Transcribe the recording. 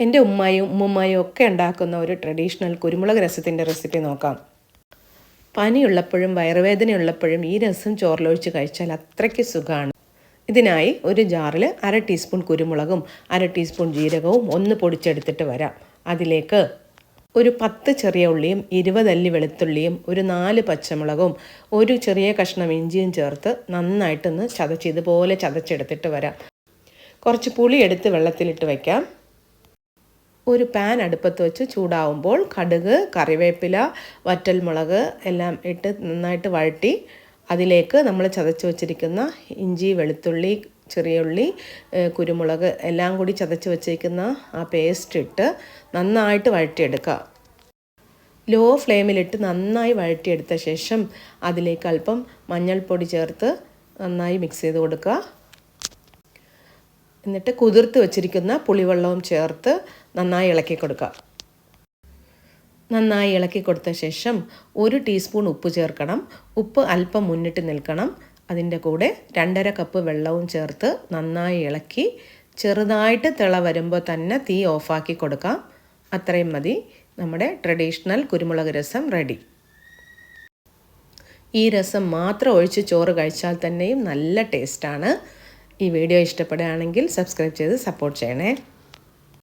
എന്റെ ഉമ്മായും ഉമ്മുമ്മായും ഒക്കെ ഉണ്ടാക്കുന്ന ഒരു ട്രഡീഷണൽ കുരുമുളക് രസത്തിന്റെ റെസിപ്പി നോക്കാം. പനിയുള്ളപ്പോഴും വയറുവേദനയുള്ളപ്പോഴും ഈ രസം ചോറിലൊഴിച്ച് കഴിച്ചാൽ അത്രയ്ക്ക് സുഖമാണ് ഇതിനായി ഒരു ജാറിൽ അര ടീസ്പൂൺ കുരുമുളകും അര ടീസ്പൂൺ ജീരകവും ഒന്ന് പൊടിച്ചെടുത്തിട്ട് വരാം. അതിലേക്ക് ഒരു പത്ത് ചെറിയ ഉള്ളിയും ഇരുപതല്ലി വെളുത്തുള്ളിയും ഒരു നാല് പച്ചമുളകും ഒരു ചെറിയ കഷ്ണം ഇഞ്ചിയും ചേർത്ത് നന്നായിട്ടൊന്ന് ചതച്ച് ഇതുപോലെ ചതച്ചെടുത്തിട്ട് വരാം. കുറച്ച് പുളി എടുത്ത് വെള്ളത്തിലിട്ട് വയ്ക്കാം. ഒരു പാൻ അടുപ്പത്ത് വെച്ച് ചൂടാവുമ്പോൾ കടുക് കറിവേപ്പില വറ്റൽമുളക് എല്ലാം ഇട്ട് നന്നായിട്ട് വഴറ്റി അതിലേക്ക് നമ്മൾ ചതച്ച് വച്ചിരിക്കുന്ന ഇഞ്ചി വെളുത്തുള്ളി ചെറിയ ഉള്ളി കുരുമുളക് എല്ലാം കൂടി ചതച്ച് വച്ചേക്കുന്ന ആ പേസ്റ്റ് ഇട്ട് നന്നായിട്ട് വഴറ്റിയെടുക്കുക. ലോ ഫ്ലെയിമിലിട്ട് നന്നായി വഴറ്റിയെടുത്ത ശേഷം അതിലേക്ക് അല്പം മഞ്ഞൾപ്പൊടി ചേർത്ത് നന്നായി മിക്സ് ചെയ്ത് കൊടുക്കുക. എന്നിട്ട് കുതിർത്ത് വെച്ചിരിക്കുന്ന പുളിവെള്ളവും ചേർത്ത് നന്നായി ഇളക്കി കൊടുക്കുക. നന്നായി ഇളക്കി കൊടുത്ത ശേഷം ഒരു ടീസ്പൂൺ ഉപ്പ് ചേർക്കണം. ഉപ്പ് അല്പം മുന്നിട്ട് നിൽക്കണം. അതിന്റെ കൂടെ രണ്ടര കപ്പ് വെള്ളവും ചേർത്ത് നന്നായി ഇളക്കി ചെറുതായിട്ട് തിള വരുമ്പോൾ തന്നെ തീ ഓഫാക്കി കൊടുക്കാം. അത്രയും മതി. നമ്മുടെ ട്രഡീഷണൽ കുരുമുളക് രസം റെഡി. ഈ രസം മാത്രം ഒഴിച്ച് ചോറ് കഴിച്ചാൽ തന്നെയും നല്ല ടേസ്റ്റാണ്. ഈ വീഡിയോ ഇഷ്ടപ്പെടുകയാണെങ്കിൽ സബ്സ്ക്രൈബ് ചെയ്ത് സപ്പോർട്ട് ചെയ്യണേ.